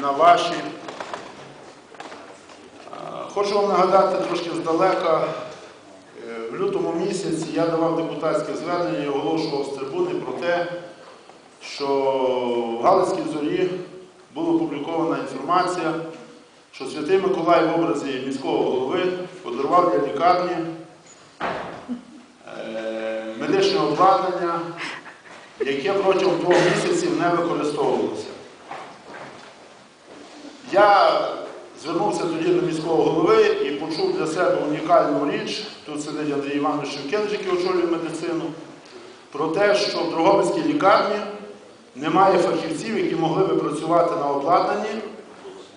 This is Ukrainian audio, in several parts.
на ваші. Хочу вам нагадати трошки здалека. Е, В лютому місяці я давав депутатське звернення і оголошував з трибуни про те, що в Галицькій зорі була опублікована інформація, що Святий Миколай в образі міського голови подарував для лікарні е, медичне обладнання, яке протягом двох місяців не використовувалося. Я звернувся тоді до міського голови і почув для себе унікальну річ, тут сидить Андрій Іванович Шевкевич, який очолює медицину, про те, що в Дрогобицькій лікарні немає фахівців, які могли би працювати на обладнанні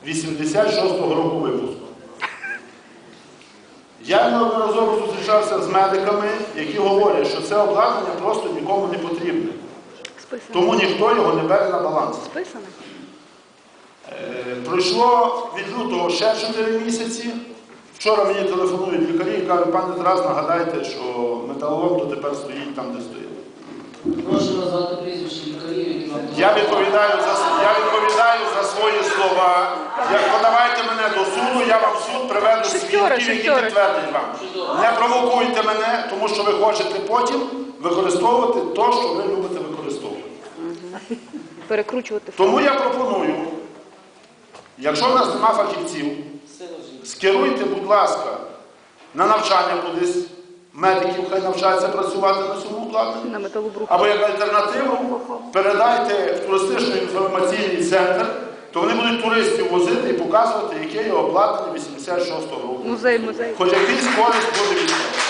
86-го року випуску. Я неодноразово зустрічався з медиками, які говорять, що це обладнання просто нікому не потрібне. Списано. Тому ніхто його не бере на баланс. Списано. Е, Пройшло від лютого ще 4 місяці. Вчора мені телефонують лікарі і кажуть, пане Тарас, нагадайте, що металолом дотепер стоїть там, де стоїть. Прошу назвати прізвище лікарів, які вам Я відповідаю за, я відповідаю за свої слова. Як подавайте мене до суду, я вам в суд приведу свідків, які підтвердять вам. Не провокуйте мене, тому що ви хочете потім використовувати те, що ви любите використовувати. Перекручувати Тому я пропоную, якщо в нас нема фахівців. Скеруйте, будь ласка, на навчання кудись медиків, хай навчаються працювати на цьому на металобрухт. Або як альтернативу передайте в туристичний інформаційний центр, то вони будуть туристів возити і показувати, яке є обладнання 86-го року. Музей, музей. Хоч якийсь користь буде від цього.